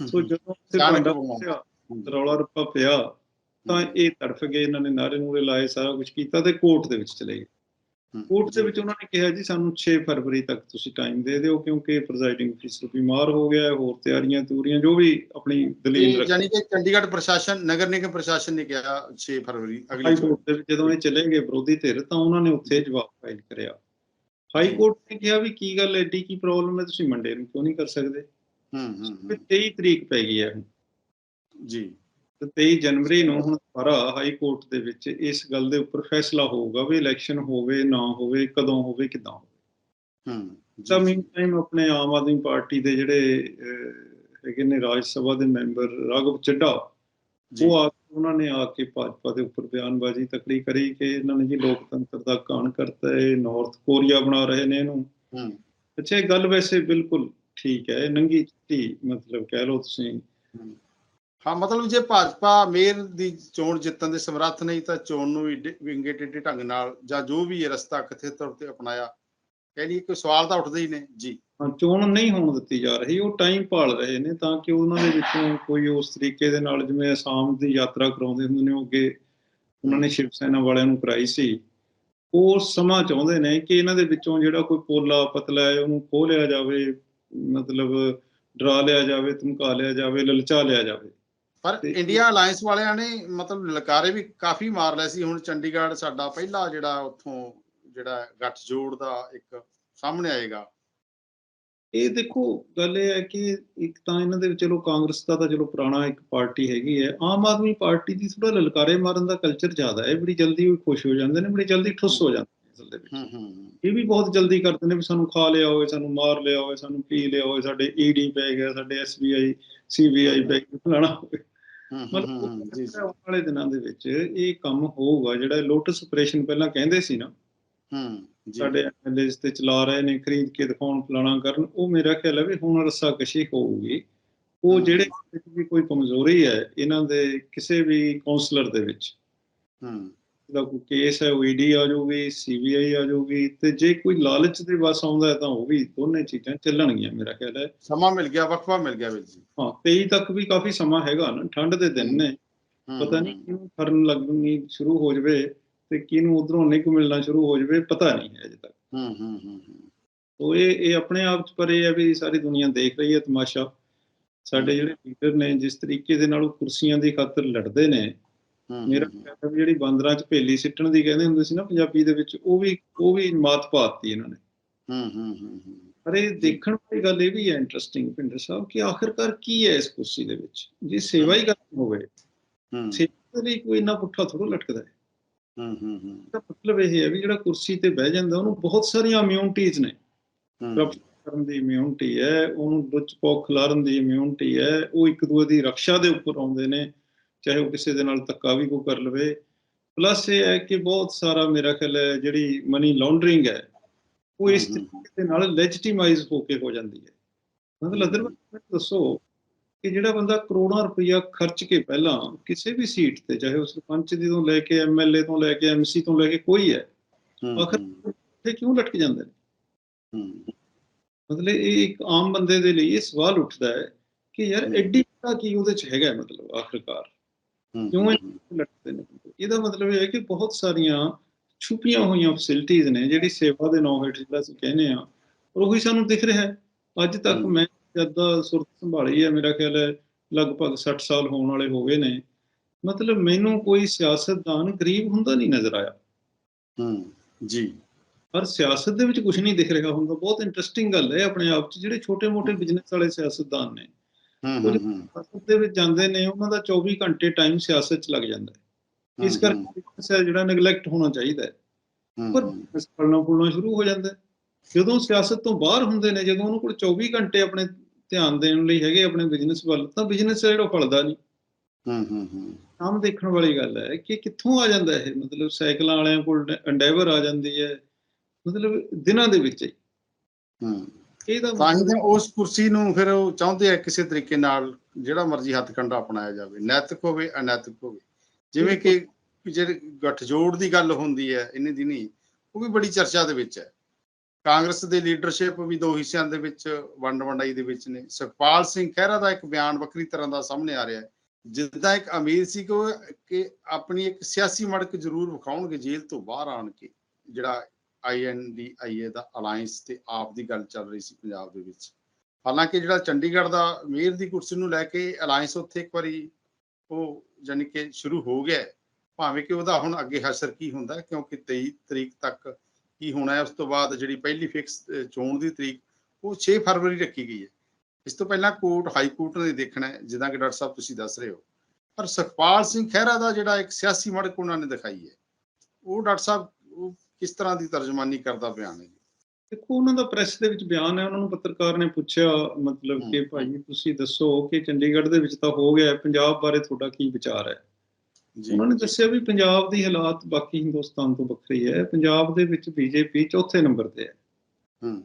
ਸੋ ਜਦੋਂ ਉੱਥੇ ਬਿਮਾਰ। ਪਿਆ। ਰੌਲਾ ਰੱਪਾ ਪਿਆ ਤਾਂ ਇਹ ਤੜਫ ਗਏ ਇਹਨਾਂ ਨੇ ਨਾਰੇ ਨੂਰੇ ਲਾਏ ਸਾਰਾ ਕੁਝ ਕੀਤਾ ਤੇ ਕੋਰਟ ਦੇ ਵਿੱਚ ਚਲੇ ਗਏ। ਕੋਰਟ ਦੇ ਵਿੱਚ ਉਹਨਾਂ ਨੇ ਕਿਹਾ ਜੀ ਸਾਨੂੰ 6 ਫਰਵਰੀ ਤੱਕ ਤੁਸੀਂ ਟਾਈਮ ਦੇ ਦਿਓ ਕਿਉਂਕਿ ਪ੍ਰੈਜ਼ਾਈਡਿੰਗ ਅਫੀਸਰ ਬਿਮਾਰ ਹੋ ਗਿਆ ਹੈ ਹੋਰ ਤਿਆਰੀਆਂ ਤੂਰੀਆਂ ਜੋ ਵੀ ਆਪਣੀ ਦਲੀਲ ਰੱਖ। ਯਾਨੀ ਕਿ ਚੰਡੀਗੜ੍ਹ ਪ੍ਰਸ਼ਾਸਨ ਨਗਰ ਨਿਗਮ ਪ੍ਰਸ਼ਾਸਨ ਨੇ ਕਿਹਾ 6 ਫਰਵਰੀ ਅਗਲੀ ਕੋਰਟ ਦੇ ਵਿੱਚ ਜਦੋਂ ਇਹ ਚਲੇ ਗਏ ਵਿਰੋਧੀ ਧਿਰ ਤਾਂ ਉਹਨਾਂ ਨੇ ਉੱਥੇ ਜਵਾਬ ਫਾਈਲ ਕਰਿਆ। ਹਾਈ ਕੋਰਟ ਨੇ ਕਿਹਾ ਵੀ ਕੀ ਗੱਲ ਐਡੀ ਕੀ ਪ੍ਰੋਬਲਮ ਹੈ ਤੁਸੀਂ ਮੰਡੇ ਨੂੰ ਕਿਉਂ ਨਹੀਂ ਕਰ ਸਕਦੇ? ਹੂੰ ਹੂੰ ਫਿਰ ਹੂੰ, 23 ਤਰੀਕ ਪੈ ਗਈ ਹੈ ਜੀ। ਤੇ 23 ਜਨਵਰੀ ਨੂੰ ਹੁਣ ਸਾਰਾ ਹਾਈ ਕੋਰਟ ਦੇ ਵਿੱਚ ਇਸ ਗੱਲ ਦੇ ਉੱਪਰ ਫੈਸਲਾ ਹੋਊਗਾ ਵੀ ਇਲੈਕਸ਼ਨ ਹੋਵੇ ਨਾ ਹੋਵੇ ਕਦੋਂ ਹੋਵੇ ਕਿਦਾਂ ਹੋਵੇ। ਹੂੰ ਤਾਂ ਮੀਨ ਟਾਈਮ ਆਪਣੇ ਆਮ ਆਦਮੀ ਪਾਰਟੀ ਦੇ ਜਿਹੜੇ ਹੈਗੇ ਨੇ ਰਾਜ ਸਭਾ ਦੇ ਮੈਂਬਰ ਰਾਘਵ ਚੱਡਾ ਉਹ ਆ ਉਹਨਾਂ ਨੇ ਆ ਕੇ ਭਾਜਪਾ ਦੇ ਉੱਪਰ ਬਿਆਨਬਾਜ਼ੀ ਤਕੜੀ ਕਰੀ ਕਿ ਇਹਨਾਂ ਨੇ ਜੀ ਲੋਕਤੰਤਰ ਦਾ ਕਾਣ ਕਰਤਾ ਹੈ ਨਾਰਥ ਕੋਰੀਆ ਬਣਾ ਰਹੇ ਨੇ ਇਹਨੂੰ। ਹੂੰ। ਅੱਛਾ ਇਹ ਗੱਲ ਵੈਸੇ ਬਿਲਕੁਲ ਠੀਕ ਹੈ ਨੰਗੀ ਚਿੱਟੀ ਮਤਲਬ ਕਹਿ ਲਓ ਤੁਸੀਂ। ਹਾਂ ਮਤਲਬ ਜੇ ਭਾਜਪਾ ਮੇਅਰ ਦੀ ਚੋਣ ਜਿੱਤਣ ਦੇ ਸਮਰੱਥ ਨਹੀਂ ਤਾਂ ਚੋਣ ਨੂੰ ਵੀ ਵਿੰਗੇ ਟੇਢੇ ਢੰਗ ਨਾਲ ਜਾਂ ਜੋ ਵੀ ਇਹ ਰਸਤਾ ਕਥਿਤ ਤੌਰ ਤੇ ਅਪਣਾਇਆ ਕਹਿ ਲਈਏ ਕੋਈ ਸਵਾਲ ਤਾਂ ਉੱਠਦੇ ਹੀ ਨੇ। ਜੀ। ਹਾਂ, ਚੋਣ ਨਹੀਂ ਹੋਣ ਦਿੱਤੀ ਜਾ ਰਹੀ ਉਹ ਟਾਈਮ ਭਾਲ ਰਹੇ ਨੇ ਤਾਂ ਕਿ ਉਹਨਾਂ ਦੇ ਵਿੱਚੋਂ ਕੋਈ ਉਸ ਤਰੀਕੇ ਦੇ ਨਾਲ ਜਿਵੇਂ ਅਸਾਮ ਦੀ ਯਾਤਰਾ ਕਰਾਉਂਦੇ ਹੁੰਦੇ ਨੇ ਉਹ ਅੱਗੇ ਉਹਨਾਂ ਨੇ ਸ਼ਿਵ ਸੈਨਾ ਵਾਲਿਆਂ ਨੂੰ ਕਰਾਈ ਸੀ ਉਹ ਸਮਾਂ ਚਾਹੁੰਦੇ ਨੇ ਕਿ ਇਹਨਾਂ ਦੇ ਵਿੱਚੋਂ ਜਿਹੜਾ ਕੋਈ ਪੋਲਾ ਪਤਲਾ ਹੈ ਉਹਨੂੰ ਖੋਹ ਲਿਆ ਜਾਵੇ ਮਤਲਬ ਡਰਾ ਲਿਆ ਜਾਵੇ ਧਮਕਾ ਲਿਆ ਜਾਵੇ ਲਲਚਾ ਲਿਆ ਜਾਵੇ। ਪਰ ਇੰਡੀਆ ਅਲਾਈਅੰਸ ਵਾਲਿਆਂ ਨੇ ਮਤਲਬ ਲਲਕਾਰੇ ਵੀ ਕਾਫੀ ਮਾਰ ਲਏ ਸੀ। ਹੁਣ ਚੰਡੀਗੜ੍ਹ ਸਾਡਾ ਪਹਿਲਾ ਜਿਹੜਾ ਉੱਥੋਂ ਜਿਹੜਾ ਗੱਠਜੋੜ ਦਾ ਇੱਕ ਸਾਹਮਣੇ ਆਏਗਾ। ਇਹ ਦੇਖੋ ਗੱਲ ਇਹ ਹੈ ਕਿ ਇੱਕ ਤਾਂ ਇਹਨਾਂ ਦੇ ਵਿੱਚ ਚਲੋ ਕਾਂਗਰਸ ਦਾ ਤਾਂ ਚਲੋ ਪੁਰਾਣਾ ਇੱਕ ਪਾਰਟੀ ਹੈਗੀ ਹੈ। ਆਮ ਆਦਮੀ ਪਾਰਟੀ ਦੀ ਥੋੜਾ ਲਲਕਾਰੇ ਮਾਰਨ ਦਾ ਕਲਚਰ ਜ਼ਿਆਦਾ ਹੈ। ਬੜੀ ਜਲਦੀ ਉਹ ਖੁਸ਼ ਹੋ ਜਾਂਦੇ ਨੇ ਬੜੀ ਜਲਦੀ ਠੁੱਸ ਹੋ ਜਾਂਦੇ ਨੇ ਅਸਲ ਦੇ ਵਿੱਚ। ਹੂੰ ਹੂੰ ਇਹ ਵੀ ਬਹੁਤ ਜਲਦੀ ਕਰਦੇ ਨੇ ਵੀ ਸਾਨੂੰ ਖਾ ਲਿਆ ਹੋਵੇ ਸਾਨੂੰ ਮਾਰ ਲਿਆ ਹੋਵੇ ਸਾਨੂੰ ਪੀ ਲਿਆ ਹੋਵੇ ਸਾਡੇ ਈਡੀ ਪੈ ਗਿਆ ਸਾਡੇ ਐਸਬੀਆਈ ਸੀਬੀਆਈ ਪੈ ਗਿਆ ਫਲਾਣਾ ਹੋਵੇ। ਮਤਲਬ ਆਉਣ ਵਾਲੇ ਦਿਨਾਂ ਦੇ ਵਿੱਚ ਇਹ ਕੰਮ ਹੋਊਗਾ ਜਿਹੜਾ ਲੋਟਸ ਆਪਰੇਸ਼ਨ ਪਹਿਲਾਂ ਕਹਿੰਦੇ ਸੀ ਨਾ। ਹੂੰ ਸਾਡੇ ਐਮਐਲਏਸ ਤੇ ਚਲਾ ਰਹੇ ਨੇ ਖਰੀਦ ਕੇ ਦਿਖਾਉਣ ਫਲਾਣਾ ਕਰਨ ਉਹ ਮੇਰਾ ਖਿਆਲ ਹੈ ਵੀ ਹੁਣ ਰੱਸਾ ਕਸ਼ੀ ਹੋਊਗੀ। ਉਹ। ਜਿਹੜੇ ਵੀ ਕੋਈ ਕਮਜ਼ੋਰੀ ਹੈ ਇਹਨਾਂ ਦੇ ਕਿਸੇ ਵੀ ਕਾਉਂਸਲਰ ਦੇ ਵਿੱਚ ਹੂੰ। ਦਾ ਕੋਈ ਕੇਸ ਹੈ ਉਹ ਈਡੀ ਆ ਜਾਊਗੀ ਸੀਬੀਆਈ ਆ ਜਾਊਗੀ ਤੇ ਜੇ ਕੋਈ ਲਾਲਚ ਦੇ ਵਸ ਆਉਂਦਾ ਤਾਂ ਉਹ ਵੀ ਦੋਨੇ ਚੀਜ਼ਾਂ ਚੱਲਣਗੀਆਂ ਮੇਰਾ ਖਿਆਲ ਹੈ। ਸਮਾਂ ਮਿਲ ਗਿਆ ਵਕਫਾ ਮਿਲ ਗਿਆ ਵੀਰ ਜੀ। ਹਾਂ 23 ਤੱਕ ਵੀ ਕਾਫੀ ਸਮਾਂ ਹੈਗਾ ਨਾ ਠੰਡ ਦੇ ਦਿਨ ਨੇ। ਪਤਾ ਨਹੀਂ ਕਿਹਨੂੰ ਫਰਨ ਲੱਗਣੀ ਸ਼ੁਰੂ ਹੋ ਜਵੇ ਤੇ ਕਿਹਨੂੰ ਉਧਰੋਂ ਨਿਕ ਮਿਲਣਾ ਸ਼ੁਰੂ ਹੋ ਜਵੇ ਪਤਾ ਨਹੀਂ ਹੈ ਅਜੇ ਤੱਕ। ਹੂੰ ਹੂੰ ਹੂੰ ਹੂੰ। ਤੋ ਇਹ ਇਹ ਆਪਣੇ ਆਪ ਚ ਪਰ ਇਹ ਹੈ ਵੀ ਸਾਰੀ ਦੁਨੀਆ ਦੇਖ ਰਹੀ ਹੈ ਤਮਾਸ਼ਾ। ਸਾਡੇ ਜਿਹੜੇ ਲੀਡਰ ਨੇ ਜਿਸ ਤਰੀਕੇ ਦੇ ਨਾਲ ਉਹ ਕੁਰਸੀਆਂ ਦੀ ਖਾਤਰ ਲੜਦੇ ਨੇ ਮੇਰਾ ਹੈ ਵੀ ਜਿਹੜੀ ਬਾਂਦਰਾਂ ਚ ਭੇਲੀ ਸਿੱਟਣ ਦੀ ਕਹਿੰਦੇ ਹੁੰਦੇ ਸੀ ਨਾ ਪੰਜਾਬੀ ਦੇ ਵਿੱਚ ਉਹ ਵੀ ਉਹ ਵੀ ਮਾਤ ਪਾਤੀ ਇਹਨਾਂ ਨੇ। ਹੂੰ ਹੂੰ ਹੂੰ ਇਹ ਦੇਖਣ ਵਾਲੀ ਗੱਲ ਇਹ ਵੀ ਹੈ ਇੰਟਰਸਟਿੰਗ ਭਿੰਦਰ ਸਾਹਿਬ ਕਿ ਆਖਿਰਕਾਰ ਕੀ ਹੈ ਇਸ ਕੁਰਸੀ ਦੇ ਵਿੱਚ? ਜੇ ਸੇਵਾ ਹੀ ਕਰਨੀ ਹੋਵੇ ਹੂੰ। ਸੇਵਾ ਲਈ ਕੋਈ ਇੰਨਾ ਪੁੱਠਾ ਥੋੜਾ ਲਟਕਦਾ ਹੈ। ਹੂੰ ਹੂੰ ਹੂੰ। ਇਹਦਾ ਮਤਲਬ ਇਹ ਹੈ ਵੀ ਜਿਹੜਾ ਕੁਰਸੀ ਤੇ ਬਹਿ ਜਾਂਦਾ ਉਹਨੂੰ ਬਹੁਤ ਸਾਰੀਆਂ ਇਮਿਊਨਿਟੀਜ਼ ਨੇ। ਕਰਨ ਦੀ ਇਮਿਊਨਿਟੀ ਹੈ ਉਹਨੂੰ ਲੁੱਚ ਪੋਕ ਖਿਲਾਰਨ ਦੀ ਇਮਿਊਨਿਟੀ ਹੈ ਉਹ ਇੱਕ ਦੂਜੇ ਦੀ ਰੱਖਿਆ ਦੇ ਉੱਪਰ ਆਉਂਦੇ ਨੇ ਚਾਹੇ ਉਹ ਕਿਸੇ ਦੇ ਨਾਲ ਧੱਕਾ ਵੀ ਕੋ ਕਰ ਲਵੇ। ਪਲੱਸ ਇਹ ਹੈ ਕਿ ਬਹੁਤ ਸਾਰਾ ਮੇਰਾ ਖਿਆਲ ਹੈ ਜਿਹੜੀ ਮਨੀ ਲਾਂਡਰਿੰਗ ਹੈ ਉਹ ਇਸ ਤਰੀਕੇ ਦੇ ਨਾਲ ਲੈਜੀਟਿਮਾਈਜ਼ ਹੋ ਕੇ ਹੋ ਜਾਂਦੀ ਹੈ। ਮਤਲਬ ਅਦਰਵਾਈਜ਼ ਮੈਨੂੰ ਦੱਸੋ ਕਿ ਜਿਹੜਾ ਬੰਦਾ ਕਰੋੜਾਂ ਰੁਪਈਆ ਖਰਚ ਕੇ ਪਹਿਲਾਂ ਕਿਸੇ ਵੀ ਸੀਟ ਤੇ ਚਾਹੇ ਉਹ ਸਰਪੰਚ ਦੀ ਤੋਂ ਲੈ ਕੇ ਐਮਐਲਏ ਤੋਂ ਲੈ ਕੇ ਐਮਸੀ ਤੋਂ ਲੈ ਕੇ ਕੋਈ ਹੈ ਆਖਰ ਉੱਥੇ ਕਿਉਂ ਲਟਕ ਜਾਂਦੇ ਨੇ? ਮਤਲਬ ਇਹ ਇੱਕ ਆਮ ਬੰਦੇ ਦੇ ਲਈ ਇਹ ਸਵਾਲ ਉੱਠਦਾ ਹੈ ਕਿ ਯਾਰ। ਐਡੀ ਕੀ ਉਹਦੇ ਚ ਹੈਗਾ ਮਤਲਬ ਆਖਰਕਾਰ? ਕਿਉਂ ਲਟਕਦੇ ਨੇ ਇਹਦਾ ਮਤਲਬ ਇਹ ਹੈ ਕਿ ਬਹੁਤ ਸਾਰੀਆਂ ਛੁਪੀਆਂ ਹੋਈਆਂ ਫੈਸਿਲਿਟੀਆਂ ਨੇ ਜਿਹੜੀ ਸੇਵਾ ਦੇ ਨਾਂ ਹੇਠ ਜਿਹੜਾ ਅਸੀਂ ਕਹਿੰਦੇ ਆ ਔਰ ਉਹੀ ਸਾਨੂੰ ਦਿਖ ਰਿਹਾ ਹੈ। ਅੱਜ ਤੱਕ। ਮੈਂ ਜਦ ਸੁਰਤ ਸੰਭਾਲੀ ਹੈ ਮੇਰਾ ਖਿਆਲ ਹੈ ਲਗਭਗ 60 ਸਾਲ ਹੋਣ ਵਾਲੇ ਹੋ ਗਏ ਨੇ। ਮਤਲਬ ਮੈਨੂੰ ਕੋਈ ਸਿਆਸਤਦਾਨ ਗਰੀਬ ਹੁੰਦਾ ਨਹੀਂ ਨਜ਼ਰ ਆਇਆ। ਹੂੰ ਜੀ। ਪਰ ਸਿਆਸਤ ਦੇ ਵਿੱਚ ਕੁਝ ਨਹੀਂ ਦਿਖ ਰਿਹਾ ਹੁੰਦਾ। ਬਹੁਤ ਇੰਟਰਸਟਿੰਗ ਗੱਲ ਹੈ ਆਪਣੇ ਆਪ 'ਚ ਜਿਹੜੇ ਛੋਟੇ-ਮੋਟੇ ਬਿਜ਼ਨਸ ਵਾਲੇ ਸਿਆਸਤਦਾਨ ਨੇ। ਸਿਆਸਤ ਦੇ ਵਿੱਚ ਜਾਂਦੇ ਨੇ ਉਹਨਾਂ ਦਾ 24 ਘੰਟੇ ਟਾਈਮ ਸਿਆਸਤ 'ਚ ਲੱਗ ਜਾਂਦਾ ਹੈ। ਇਸ ਕਰਕੇ ਜਿਹੜਾ ਨੈਗਲੈਕਟ ਹੋਣਾ ਚਾਹੀਦਾ ਹੈ। ਪਰ ਫਲਣਾ ਫੁੱਲਣਾ ਸ਼ੁਰੂ ਹੋ ਜਾਂਦਾ ਜਦੋਂ ਸਿਆਸਤ ਤੋਂ ਬਾਹਰ ਹੁੰਦੇ ਨੇ ਜਦੋਂ ਉਹਨਾਂ ਕੋਲ 24 ਘੰਟੇ ਆਪਣੇ ਧਿਆਨ ਦੇਣ ਲਈ ਹੈਗੇ ਆਪਣੇ ਬਿਜ਼ਨਸ ਵੱਲ ਤਾਂ ਬਿਜ਼ਨਸ ਜਿਹੜਾ ਫਲਦਾ ਨਹੀਂ। ਹੂੰ ਹੂੰ ਹੂੰ। ਆਮ ਦੇਖਣ ਵਾਲੀ ਗੱਲ ਹੈ ਕਿ ਕਿੱਥੋਂ ਆ ਜਾਂਦਾ ਇਹ? ਮਤਲਬ ਸਾਈਕਲਾਂ ਵਾਲਿਆਂ ਕੋਲ ਐਂਡੇਵਰ ਆ ਜਾਂਦੀ ਹੈ। ਮਤਲਬ ਦਿਨਾਂ ਦੇ ਵਿੱਚ ਹੀ। ਹੂੰ। ਇਹਦਾ ਤਾਂ ਹੀ ਤਾਂ ਉਸ ਕੁਰਸੀ ਨੂੰ ਫਿਰ ਉਹ ਚਾਹੁੰਦੇ ਆ ਕਿਸੇ ਤਰੀਕੇ ਨਾਲ ਜਿਹੜਾ ਮਰਜ਼ੀ ਹੱਥ ਕੰਡਾ ਅਪਣਾਇਆ ਜਾਵੇ ਨੈਤਿਕ ਹੋਵੇ ਅਨੈਤਿਕ ਹੋਵੇ। ਜਿਵੇਂ ਕਿ ਜਿਹੜੇ ਗੱਠਜੋੜ ਦੀ ਗੱਲ ਹੁੰਦੀ ਹੈ ਇੰਨੇ ਦਿਨੀ ਉਹ ਵੀ ਬੜੀ ਚਰਚਾ ਦੇ ਵਿੱਚ ਹੈ। ਕਾਂਗਰਸ ਦੇ ਲੀਡਰਸ਼ਿਪ ਵੀ ਦੋ ਹਿੱਸਿਆਂ ਦੇ ਵਿੱਚ ਵੰਡ ਵੰਡਾਈ ਦੇ ਵਿੱਚ ਨੇ। ਸੁਖਪਾਲ ਸਿੰਘ ਖਹਿਰਾ ਦਾ ਇੱਕ ਬਿਆਨ ਵੱਖਰੀ ਤਰ੍ਹਾਂ ਦਾ ਸਾਹਮਣੇ ਆ ਰਿਹਾ ਹੈ। ਜਿੱਦਾਂ ਇੱਕ ਅਮੀਰ ਸੀ ਕਿ ਆਪਣੀ ਇੱਕ ਸਿਆਸੀ ਮੜਕ ਜ਼ਰੂਰ ਵਿਖਾਉਣਗੇ ਜੇਲ੍ਹ ਤੋਂ ਬਾਹਰ ਆਣ ਕੇ ਜਿਹੜਾ ਆਈਐਨਡੀਆਈਏ ਦਾ ਅਲਾਈਅੰਸ ਤੇ ਆਪ ਦੀ ਗੱਲ ਚੱਲ ਰਹੀ ਸੀ ਪੰਜਾਬ ਦੇ ਵਿੱਚ। ਹਾਲਾਂਕਿ ਜਿਹੜਾ ਚੰਡੀਗੜ੍ਹ ਦਾ ਮੇਅਰ ਦੀ ਕੁਰਸੀ ਨੂੰ ਲੈ ਕੇ ਅਲਾਈਅੰਸ ਉੱਥੇ ਇੱਕ ਵਾਰੀ ਉਹ ਜਾਨੀ ਕਿ ਸ਼ੁਰੂ ਹੋ ਗਿਆ ਭਾਵੇਂ ਕਿ ਉਹਦਾ ਹੁਣ ਅੱਗੇ ਹਸ਼ਰ ਕੀ ਹੁੰਦਾ ਕਿਉਂਕਿ 23 ਤਰੀਕ ਤੱਕ ਕੀ ਹੋਣਾ ਹੈ, ਉਸ ਤੋਂ ਬਾਅਦ ਜਿਹੜੀ ਪਹਿਲੀ ਫਿਕਸ ਚੋਣ ਦੀ ਤਰੀਕ, ਉਹ 6 ਫਰਵਰੀ ਰੱਖੀ ਗਈ ਹੈ। ਇਸ ਤੋਂ ਪਹਿਲਾਂ ਕੋਰਟ, ਹਾਈ ਕੋਰਟ ਨੇ ਦੇਖਣਾ ਹੈ, ਜਿੱਦਾਂ ਕਿ ਡਾਕਟਰ ਸਾਹਿਬ ਤੁਸੀਂ ਦੱਸ ਰਹੇ ਹੋ। ਪਰ ਸੁਖਪਾਲ ਸਿੰਘ ਖਹਿਰਾ ਦਾ ਜਿਹੜਾ ਇੱਕ ਸਿਆਸੀ ਮੜਕ ਉਹਨਾਂ ਨੇ ਦਿਖਾਈ ਹੈ, ਉਹ ਡਾਕਟਰ ਸਾਹਿਬ ਕਿਸ ਤਰ੍ਹਾਂ ਦੀ ਤਰਜਮਾਨੀ ਕਰਦਾ ਬਿਆਨ ਹੈ ਜੀ ਦੇਖੋ ਉਹਨਾਂ ਦਾ ਪ੍ਰੈਸ ਦੇ ਵਿੱਚ ਬਿਆਨ ਹੈ ਉਹਨਾਂ ਨੂੰ ਪੱਤਰਕਾਰ ਨੇ ਪੁੱਛਿਆ ਮਤਲਬ ਕਿ। ਭਾਈ ਤੁਸੀਂ ਦੱਸੋ ਕਿ ਚੰਡੀਗੜ੍ਹ ਦੇ ਵਿੱਚ ਤਾਂ ਹੋ ਗਿਆ ਪੰਜਾਬ ਬਾਰੇ ਤੁਹਾਡਾ ਕੀ ਵਿਚਾਰ ਹੈ? ਜੀ। ਉਹਨਾਂ ਨੇ ਦੱਸਿਆ ਵੀ ਪੰਜਾਬ ਦੀ ਹਾਲਾਤ ਬਾਕੀ ਹਿੰਦੁਸਤਾਨ ਤੋਂ ਵੱਖਰੀ ਹੈ ਪੰਜਾਬ ਦੇ ਵਿੱਚ ਬੀਜੇਪੀ ਚੌਥੇ ਨੰਬਰ ਤੇ ਹੈ। ਹੂੰ।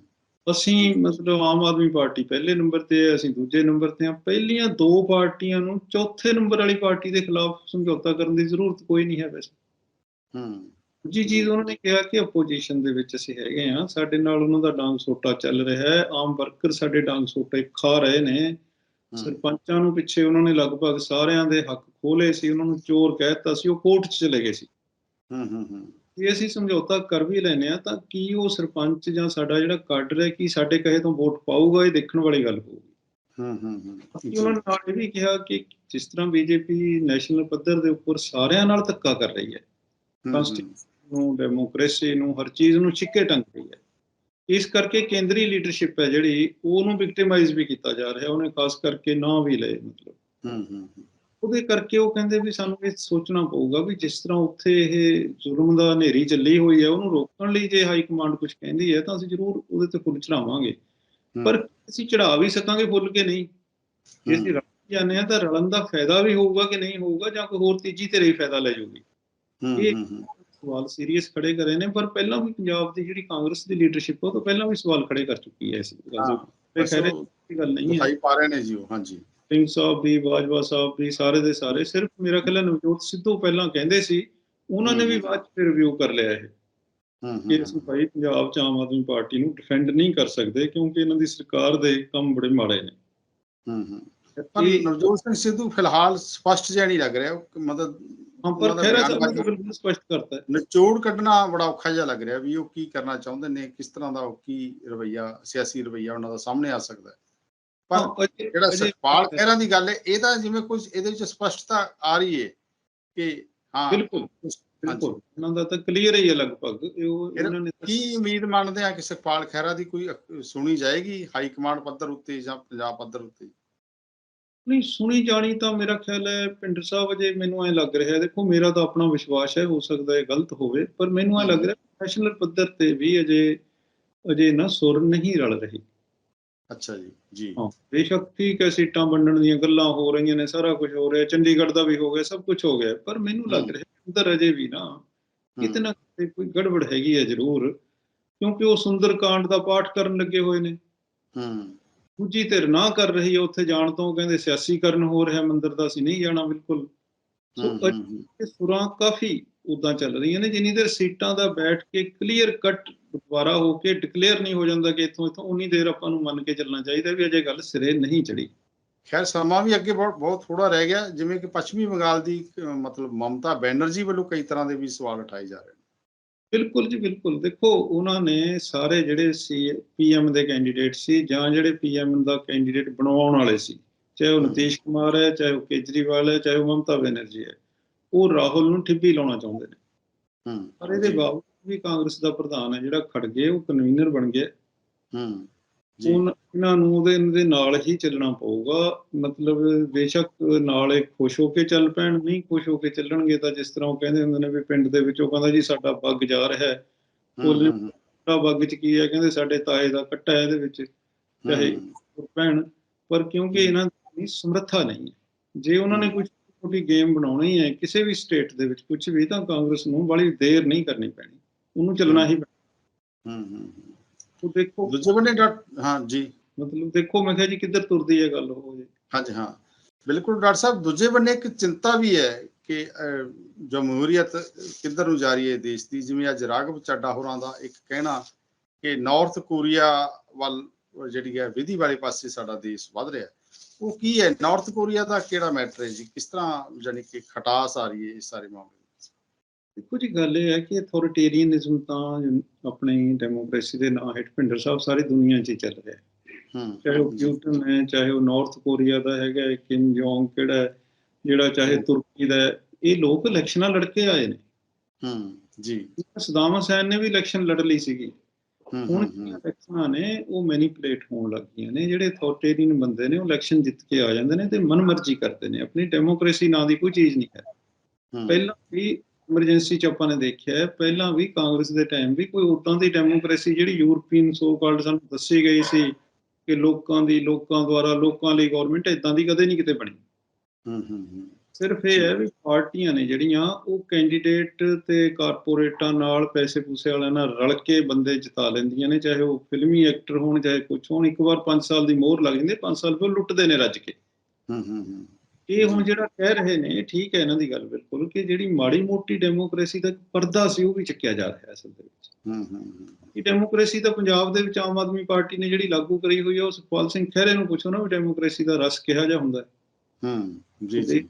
ਅਸੀਂ ਮਤਲਬ ਆਮ ਆਦਮੀ ਪਾਰਟੀ ਪਹਿਲੇ ਨੰਬਰ ਤੇ ਹੈ ਅਸੀਂ ਦੂਜੇ ਨੰਬਰ ਤੇ ਹਾਂ। ਪਹਿਲੀਆਂ ਦੋ ਪਾਰਟੀਆਂ ਨੂੰ ਚੌਥੇ ਨੰਬਰ ਵਾਲੀ ਪਾਰਟੀ ਦੇ ਖਿਲਾਫ ਸਮਝੌਤਾ ਕਰਨ ਦੀ ਜ਼ਰੂਰਤ ਕੋਈ ਨਹੀਂ ਹੈ ਵੈਸੇ। ਹੂੰ। ਦੂਜੀ ਚੀਜ਼ ਉਹਨਾਂ ਨੇ ਕਿਹਾ ਕਿ ਆਪੋਜੀਸ਼ਨ ਦੇ ਵਿੱਚ ਅਸੀਂ ਹੈਗੇ ਆ ਸਾਡੇ ਨਾਲ ਉਹਨਾਂ ਦਾ ਡਾਂਗ ਸੋਟਾ ਚੱਲ ਰਿਹਾ ਹੈ। ਆਮ ਵਰਕਰ ਸਾਡੇ ਡਾਂਗ ਸੋਟੇ ਖਾ ਰਹੇ ਨੇ। ਸਰਪੰਚਾਂ ਨੂੰ ਪਿੱਛੇ ਉਹਨਾਂ ਨੇ ਲਗਭਗ ਸਾਰਿਆਂ ਦੇ ਹੱਕ ਖੋਲੇ ਸੀ। ਉਹਨਾਂ ਨੂੰ ਚੋਰ ਕਹਿਤਾ ਸੀ। ਉਹ ਕੋਰਟ 'ਚ ਚਲੇ ਗਏ ਸੀ। ਹੂੰ ਹੂੰ ਹੂੰ। ਜੇ ਅਸੀਂ ਸਮਝੌਤਾ ਕਰ ਵੀ ਲੈਨੇ ਆ ਤਾਂ ਕੀ ਉਹ ਸਰਪੰਚ ਜਾਂ ਸਾਡਾ ਜਿਹੜਾ ਕਾਡਰ ਹੈ ਕੀ ਸਾਡੇ ਕਹੇ ਤੋਂ ਵੋਟ ਪਾਊਗਾ? ਇਹ ਦੇਖਣ ਵਾਲੀ ਗੱਲ ਹੋਊਗੀ। ਹੂੰ ਹੂੰ ਹੂੰ। ਉਹਨਾਂ ਨੇ ਵੀ ਕਿਹਾ ਕਿ ਜਿਸ ਤਰ੍ਹਾਂ ਬੀਜੇਪੀ ਨੈਸ਼ਨਲ ਪੱਧਰ ਦੇ ਉੱਪਰ ਸਾਰਿਆਂ ਨਾਲ ਧੱਕਾ ਕਰ ਰਹੀ ਹੈ। constitution ਨੂੰ ਡੈਮੋਕ੍ਰੇਸੀ ਨੂੰ ਹਰ ਚੀਜ਼ ਨੂੰ ਛਿੱਕੇ ਟੰਗ ਰਹੀ ਹੈ। ਇਸ ਕਰਕੇ ਕੇਂਦਰੀ ਲੀਡਰਸ਼ਿਪ ਹੈ ਜਿਹੜੀ ਉਹਨੂੰ ਵਿਕਟਿਮਾਈਜ਼ ਵੀ ਕੀਤਾ ਜਾ ਰਿਹਾ ਉਹਨੇ ਖਾਸ ਕਰਕੇ ਨਾਂ ਵੀ ਲਏ ਮਤਲਬ। ਹੂੰ ਹੂੰ ਉਹਦੇ ਕਰਕੇ ਉਹ ਕਹਿੰਦੇ ਵੀ ਸਾਨੂੰ ਇਹ ਸੋਚਣਾ ਪਊਗਾ ਵੀ ਜਿਸ ਤਰ੍ਹਾਂ ਉੱਥੇ ਇਹ ਜ਼ੁਲਮ ਦਾ ਹਨੇਰੀ ਚੱਲੀ ਹੋਈ ਹੈ ਉਹਨੂੰ ਰੋਕਣ ਲਈ ਜੇ ਹਾਈ ਕਮਾਂਡ ਕੁਝ ਕਹਿੰਦੀ ਹੈ ਤਾਂ ਅਸੀਂ ਜ਼ਰੂਰ ਉਹਦੇ ਤੇ ਫੁੱਲ ਚੜਾਵਾਂਗੇ ਪਰ ਅਸੀਂ ਚੜਾ ਵੀ ਸਕਾਂਗੇ ਫੁੱਲ ਕੇ ਨਹੀਂ? ਜੇ ਅਸੀਂ ਰਲ ਜਾਂਦੇ ਆ ਤਾਂ ਰਲਣ ਦਾ ਫਾਇਦਾ ਵੀ ਹੋਊਗਾ ਕਿ ਨਹੀਂ ਹੋਊਗਾ ਜਾਂ ਕੋਈ ਹੋਰ ਤੀਜੀ ਧਿਰ ਹੀ ਫਾਇਦਾ ਲੈ ਜਾਊਗੀ ਇਹ ਸਵਾਲ ਸੀਰੀਅਸ ਖੜੇ ਕਰੇ ਨੇ ਪਰ ਪਹਿਲਾਂ ਵੀ ਪੰਜਾਬ ਦੀ ਜਿਹੜੀ ਕਾਂਗਰਸ ਦੀ ਲੀਡਰਸ਼ਿਪ ਉਹ ਤੋਂ ਪਹਿਲਾਂ ਵੀ ਸਵਾਲ ਖੜੇ ਕਰ ਚੁੱਕੀ ਹੈ ਇਸ ਗੱਲ ਤੇ ਬਸ ਖੈਰ ਇਹ ਗੱਲ ਨਹੀਂ ਹੈ। ਦਿਖਾਈ ਪਾ ਰਹੇ ਨੇ ਜੀ ਉਹ ਹਾਂਜੀ। ਸਿੰਘ ਸਾਹਿਬ ਵੀ ਬਾਜਵਾ ਸਾਹਿਬ ਵੀ ਸਾਰੇ ਦੇ ਸਾਰੇ ਸਿਰਫ ਮੇਰਾ ਖਿਆਲ ਹੈ ਨਵਜੋਤ ਸਿੱਧੂ ਪਹਿਲਾਂ ਕਹਿੰਦੇ ਸੀ ਉਹਨਾਂ ਨੇ ਵੀ। ਬਾਅਦ ਚ ਰਿਵਿਊ ਕਰ ਲਿਆ ਇਹ। ਹੂੰ ਕਿ ਅਸੀਂ ਭਾਈ ਪੰਜਾਬ ਚ ਆਮ ਆਦਮੀ ਪਾਰਟੀ ਨੂੰ ਡਿਫੈਂਡ ਨਹੀਂ ਕਰ ਸਕਦੇ ਕਿਉਂਕਿ ਇਹਨਾਂ ਦੀ ਸਰਕਾਰ ਦੇ ਕੰਮ ਬੜੇ ਮਾੜੇ ਨੇ। ਹੂੰ ਹੂੰ। ਪਰ ਇਹ- ਨਵਜੋਤ ਸਿੰਘ ਸਿੱਧੂ ਫਿਲਹਾਲ ਸਪਸ਼ਟ ਜਿਹਾ ਨਹੀਂ ਲੱਗ ਰਿਹਾ ਮਤਲਬ ਹਾਂ ਪਰ ਖੈਰ ਸਾਹਿਬ ਨੇ ਬਿਲਕੁਲ ਸਪਸ਼ਟ ਕਰਤਾ ਨਿਚੋੜ ਕੱਢਣਾ ਬੜਾ ਔਖਾ ਜਿਹਾ ਲੱਗ ਰਿਹਾ ਵੀ ਉਹ ਕੀ ਕਰਨਾ ਚਾਹੁੰਦੇ ਨੇ ਕਿਸ ਤਰ੍ਹਾਂ ਦਾ ਉਹ ਕੀ ਰਵਈਆ ਸਿਆਸੀ ਰਵਈਆ ਉਹਨਾਂ ਦਾ ਸਾਹਮਣੇ ਆ ਸਕਦਾ ਹੈ। ਪਰ ਜਿਹੜਾ ਸਤਪਾਲ ਖਹਿਰਾ ਦੀ ਗੱਲ ਹੈ ਇਹਦਾ ਜਿਵੇਂ ਕੁਝ ਇਹਦੇ ਵਿੱਚ ਸਪਸ਼ਟਤਾ ਆ ਰਹੀ ਹੈ ਕਿ ਹਾਂ ਬਿਲਕੁਲ ਬਿਲਕੁਲ। ਉਹਨਾਂ ਦਾ ਤਾਂ ਕਲੀਅਰ ਹੀ ਹੈ ਲਗਭਗ ਇਹ ਉਹਨਾਂ ਨੇ ਕੀ ਉਮੀਦ ਮੰਨਦੇ ਆ ਕਿ ਸਤਪਾਲ ਖਹਿਰਾ ਦੀ ਕੋਈ ਸੁਣੀ ਜਾਏਗੀ ਹਾਈ ਕਮਾਂਡ ਪੱਧਰ ਉੱਤੇ ਜਾਂ ਪੰਜਾਬ ਪੱਧਰ ਉੱਤੇ? ਨਹੀਂ ਸੁਣੀ ਜਾਣੀ ਤਾਂ ਮੇਰਾ ਖਿਆਲ ਹੈ ਪਿੰਡਰ ਸਾਹਿਬ ਅਜੇ ਮੈਨੂੰ ਐ ਲੱਗ ਰਿਹਾ ਦੇਖੋ ਮੇਰਾ ਤਾਂ ਆਪਣਾ ਵਿਸ਼ਵਾਸ ਹੈ ਹੋ ਸਕਦਾ ਇਹ ਗਲਤ ਹੋਵੇ ਪਰ ਮੈਨੂੰ ਐ ਲੱਗ ਰਿਹਾ ਪ੍ਰੋਫੈਸ਼ਨਲ ਪੱਧਰ ਤੇ ਵੀ ਅਜੇ ਅਜੇ ਨਾ ਸੁਰ ਨਹੀਂ ਰਲ ਰਹੀ। ਅੱਛਾ ਜੀ ਜੀ। ਹਾਂ ਬੇਸ਼ੱਕ ਠੀਕ ਹੈ ਸੀਟਾਂ ਵੰਡਣ ਦੀਆਂ ਗੱਲਾਂ ਹੋ ਰਹੀਆਂ ਨੇ ਸਾਰਾ ਕੁਝ ਹੋ ਰਿਹਾ ਚੰਡੀਗੜ੍ਹ ਦਾ ਵੀ ਹੋ ਗਿਆ ਸਭ ਕੁਝ ਹੋ ਗਿਆ ਪਰ ਮੈਨੂੰ ਲੱਗ। ਰਿਹਾ ਅੰਦਰ ਅਜੇ ਵੀ ਨਾ ਕਿਤੇ ਨਾ ਕਿਤੇ ਕੋਈ ਗੜਬੜ ਹੈਗੀ ਹੈ ਜ਼ਰੂਰ ਕਿਉਂਕਿ ਉਹ ਸੁੰਦਰ ਕਾਂਡ ਦਾ ਪਾਠ ਕਰਨ ਲੱਗੇ ਹੋਏ ਨੇ। ਹੂੰ। ਦੂਜੀ ਧਿਰ ਨਾ ਕਰ ਰਹੀ ਹੈ ਉੱਥੇ ਜਾਣ ਤੋਂ ਕਹਿੰਦੇ ਸਿਆਸੀਕਰਨ ਹੋ ਰਿਹਾ ਮੰਦਿਰ ਦਾ ਅਸੀਂ ਨਹੀਂ ਜਾਣਾ ਬਿਲਕੁਲ। ਇਹ ਸੁਰਾਂ ਕਾਫੀ ਉਦਾਂ ਚੱਲ ਰਹੀਆਂ ਨੇ ਜਿੰਨੀ ਦੇਰ ਸੀਟਾਂ ਦਾ ਬੈਠ ਕੇ ਕਲੀਅਰ ਕੱਟ ਦੁਬਾਰਾ ਹੋ ਕੇ ਡਿਕਲੇਅਰ ਨਹੀਂ ਹੋ ਜਾਂਦਾ ਕਿ ਇੱਥੋਂ ਇੱਥੋਂ ਉਨੀ ਦੇਰ ਆਪਾਂ ਨੂੰ ਮੰਨ ਕੇ ਚੱਲਣਾ ਚਾਹੀਦਾ ਵੀ ਅਜੇ ਗੱਲ ਸਿਰੇ ਨਹੀਂ ਚੜੀ ਖੈਰ ਸਮਾਂ ਵੀ ਅੱਗੇ ਬਹੁਤ ਬਹੁਤ ਥੋੜਾ ਰਹਿ ਗਿਆ ਜਿਵੇਂ ਕਿ ਪੱਛਮੀ ਬੰਗਾਲ ਦੀ ਮਤਲਬ ਮਮਤਾ ਬੈਨਰਜੀ ਵੱਲੋਂ ਕਈ ਤਰ੍ਹਾਂ ਦੇ ਵੀ ਸਵਾਲ ਉਠਾਏ ਜਾ ਰਹੇ ਬਿਲਕੁਲ ਜੀ ਬਿਲਕੁਲ। ਦੇਖੋ ਉਹਨਾਂ ਨੇ ਸਾਰੇ ਜਿਹੜੇ ਸੀ ਪੀਐਮ ਦੇ ਕੈਂਡੀਡੇਟ ਸੀ ਜਾਂ ਜਿਹੜੇ ਪੀਐਮ ਦਾ ਕੈਂਡੀਡੇਟ ਬਣਾਉਣ ਵਾਲੇ ਸੀ ਚਾਹੇ ਉਹ। ਨਿਤੀਸ਼ ਕੁਮਾਰ ਹੈ ਚਾਹੇ ਉਹ ਕੇਜਰੀਵਾਲ ਹੈ ਚਾਹੇ ਉਹ ਮਮਤਾ ਬੈਨਰਜੀ ਹੈ ਉਹ ਰਾਹੁਲ ਨੂੰ ਠਿੱਬੀ ਲਾਉਣਾ ਚਾਹੁੰਦੇ ਨੇ। ਹੂੰ। ਪਰ ਇਹਦੇ ਬਾਵਜੂਦ ਵੀ ਕਾਂਗਰਸ ਦਾ ਪ੍ਰਧਾਨ ਹੈ ਜਿਹੜਾ ਖੜਗੇ ਉਹ ਕਨਵੀਨਰ ਬਣ ਗਿਆ। ਹੂੰ। ਇਹਨਾਂ ਨੂੰ ਉਹਦੇ ਦੇ ਨਾਲ ਹੀ ਚੱਲਣਾ ਪਊਗਾ। ਮਤਲਬ ਬੇਸ਼ੱਕ ਨਾਲ ਇਹ ਖੁਸ਼ ਹੋ ਕੇ ਚੱਲ ਪੈਣ ਨਹੀਂ ਖੁਸ਼ ਹੋ ਕੇ ਚੱਲਣਗੇ ਤਾਂ ਜਿਸ ਤਰ੍ਹਾਂ ਉਹ ਕਹਿੰਦੇ ਹੁੰਦੇ ਨੇ ਵੀ ਪਿੰਡ ਦੇ ਵਿੱਚ ਉਹ ਕਹਿੰਦਾ ਜੀ ਸਾਡਾ ਬੱਗ ਜਾ ਰਿਹਾ ਹੈ ਸਾਡਾ ਬੱਗ ਚ ਕੀ ਹੈ? ਕਹਿੰਦੇ ਸਾਡੇ ਤਾਏ ਦਾ ਕੱਟਾ ਹੈ ਇਹਦੇ ਵਿੱਚ ਚਾਹੇ ਭੈਣ ਪਰ ਕਿਉਂਕਿ ਇਹਨਾਂ ਦੀ ਸਮਰੱਥਾ ਨਹੀਂ ਹੈ। ਜੇ ਉਹਨਾਂ ਨੇ ਕੁਝ ਛੋਟੀ ਗੇਮ ਬਣਾਉਣੀ ਹੈ ਕਿਸੇ ਵੀ ਸਟੇਟ ਦੇ ਵਿੱਚ ਕੁਝ ਵੀ ਤਾਂ ਕਾਂਗਰਸ ਨੂੰ ਬੜੀ ਦੇਰ ਨਹੀਂ ਕਰਨੀ ਪੈਣੀ। ਉਹਨੂੰ ਚੱਲਣਾ ਹੀ ਪੈਣਾ। ਹੂੰ, ਹੂੰ, ਹੂੰ। ਉਹ ਦੇਖੋ। ਦੂਜੇ ਬੰਨੇ ਡਾਕਟਰ ਹਾਂ ਜੀ। ਮਤਲਬ ਦੇਖੋ ਮੈਂ ਕਿਹਾ ਜੀ ਕਿੱਧਰ ਤੁਰਦੀ ਹੈ ਗੱਲ ਉਹ ਜੀ। ਹਾਂਜੀ ਹਾਂ। ਬਿਲਕੁਲ ਡਾਕਟਰ ਸਾਹਿਬ ਦੂਜੇ ਬੰਨੇ ਇੱਕ ਚਿੰਤਾ ਵੀ ਹੈ ਕਿ ਜਮਹੂਰੀਅਤ ਕਿੱਧਰ ਨੂੰ ਜਾ ਰਹੀ ਹੈ ਦੇਸ਼ ਦੀ ਜਿਵੇਂ ਅੱਜ ਰਾਘਵ ਚੱਡਾ ਹੋਰਾਂ ਦਾ ਇੱਕ ਕਹਿਣਾ ਕਿ ਨਾਰਥ ਕੋਰੀਆ ਵੱਲ ਜਿਹੜੀ ਹੈ ਵਿਧੀ ਵਾਲੇ ਪਾਸੇ ਸਾਡਾ ਦੇਸ਼ ਵੱਧ ਰਿਹਾ ਹੈ। ਉਹ ਕੀ ਹੈ? ਨਾਰਥ ਕੋਰੀਆ ਦਾ ਕਿਹੜਾ ਮੈਟਰ ਹੈ ਜੀ? ਕਿਸ ਤਰ੍ਹਾਂ ਯਾਨੀ ਕਿ ਖਟਾਸ ਆ ਰਹੀ ਹੈ ਇਸ ਸਾਰੇ ਮਾਮਲੇ ਦੇਖੋ ਜੀ ਗੱਲ ਇਹ ਹੈ ਕਿ ਅਥਾਰਟੇਰੀਅਨਿਜ਼ਮ ਤਾਂ ਆਪਣੀ ਡੈਮੋਕ੍ਰੇਸੀ ਦੇ ਨਾਂ ਹੇਠ ਭਿੰਡਰ ਸਾਹਿਬ ਸਾਰੀ ਦੁਨੀਆ 'ਚ ਚੱਲ ਰਿਹਾ ਹੈ। ਹੂੰ। ਚਾਹੇ ਉਹ ਜੀ, ਪਿਊਟਨ ਹੈ ਚਾਹੇ ਉਹ ਨਾਰਥ ਕੋਰੀਆ ਦਾ ਹੈਗਾ ਕਿਮ ਜੋਂਗ ਕਿਹੜਾ ਜਿਹੜਾ ਚਾਹੇ ਤੁਰਕੀ ਦਾ ਇਹ ਲੋਕ ਇਲੈਕਸ਼ਨਾਂ ਲੜ ਕੇ ਆਏ ਨੇ। ਹੂੰ ਜੀ। ਸਦਾਮ ਹੁਸੈਨ ਨੇ ਵੀ ਇਲੈਕਸ਼ਨ ਲੜ ਲਈ ਸੀਗੀ। ਹੁਣ ਇਲੈਕਸ਼ਨਾਂ ਨੇ ਉਹ ਮੈਨੀਪੂਲੇਟ ਹੋਣ ਲੱਗ ਗਈਆਂ ਨੇ। ਜਿਹੜੇ ਅਥਾਰਟੇਰੀਅਨ ਬੰਦੇ ਨੇ ਉਹ ਇਲੈਕਸ਼ਨ ਜਿੱਤ ਕੇ ਆ ਜਾਂਦੇ ਨੇ ਤੇ ਮਨਮਰਜ਼ੀ ਕਰਦੇ ਨੇ। ਆਪਣੀ ਡੈਮੋਕ੍ਰੇਸੀ ਨਾਂ ਦੀ ਕੋਈ ਚੀਜ਼ ਨਹੀਂ ਹੂੰ, ਪਹਿਲਾਂ ਵੀ ਐਮਰਜੈਂਸੀ ਚ ਆਪਾਂ ਨੇ ਦੇਖਿਆ ਪਹਿਲਾਂ ਵੀ ਕਾਂਗਰਸ ਦੇ ਟਾਈਮ ਵੀ ਕੋਈ ਉਦਾਂ ਦੀ ਡੈਮੋਕ੍ਰੇਸੀ ਜਿਹੜੀ ਯੂਰਪੀਅਨ ਸੋ ਕਾਲਡ ਸਾਨੂੰ ਦੱਸੀ ਗਈ ਸੀ ਕਿ ਲੋਕਾਂ ਦੀ ਲੋਕਾਂ ਦੁਆਰਾ ਲੋਕਾਂ ਲਈ ਗਵਰਨਮੈਂਟ ਇਦਾਂ ਦੀ ਕਦੇ ਨਹੀਂ ਕਿਤੇ ਬਣੀ। ਹੂੰ, ਹੂੰ, ਹੂੰ, ਸਿਰਫ ਇਹ ਹੈ ਵੀ ਪਾਰਟੀਆਂ ਨੇ ਜਿਹੜੀਆਂ ਉਹ ਕੈਂਡੀਡੇਟ ਤੇ ਕਾਰਪੋਰੇਟਾਂ ਨਾਲ ਪੈਸੇ ਪੂਸੇ ਵਾਲਿਆਂ ਨਾਲ ਰਲ ਕੇ ਬੰਦੇ ਜਿਤਾ ਲੈਂਦੀਆਂ ਨੇ ਚਾਹੇ ਉਹ ਫਿਲਮੀ ਐਕਟਰ ਹੋਣ ਚਾਹੇ ਕੁਝ ਹੋਣ ਇੱਕ ਵਾਰ 5 ਸਾਲ ਦੀ ਮੋਹਰ ਲੱਗ ਜਾਂਦੀ 5 ਸਾਲ ਫਿਰ ਲੁੱਟਦੇ ਨੇ ਰੱਜ ਕੇ। ਹੂੰ, ਹੂੰ, ਹੂੰ, ਇਹ ਹੁਣ ਜਿਹੜਾ ਕਹਿ ਰਹੇ ਨੇ ਠੀਕ ਹੈ ਇਹਨਾਂ ਦੀ ਗੱਲ ਬਿਲਕੁਲ ਕਿ ਜਿਹੜੀ ਮਾੜੀ ਮੋਟੀ ਡੈਮੋਕ੍ਰੇਸੀ ਦਾ ਪਰਦਾ ਸੀ ਉਹ ਵੀ ਚੱਕਿਆ ਜਾ ਰਿਹਾ ਅਸਲ ਦੇ ਵਿੱਚ। ਹੂੰ, ਹੂੰ, ਇਹ ਡੈਮੋਕ੍ਰੇਸੀ ਤਾਂ ਪੰਜਾਬ ਦੇ ਵਿੱਚ ਆਮ ਆਦਮੀ ਪਾਰਟੀ ਨੇ ਜਿਹੜੀ ਲਾਗੂ ਕਰੀ ਹੋਈ ਹੈ ਉਹ ਸੁਖਪਾਲ ਸਿੰਘ ਖਹਿਰੇ ਨੂੰ ਪੁੱਛੋ ਨਾ ਵੀ ਡੈਮੋਕ੍ਰੇਸੀ ਦਾ ਰਸ ਕਿਹਾ ਜਾ ਹੁੰਦਾ ਹੈ। ਹੂੰ, ਜੀ ਜੀ।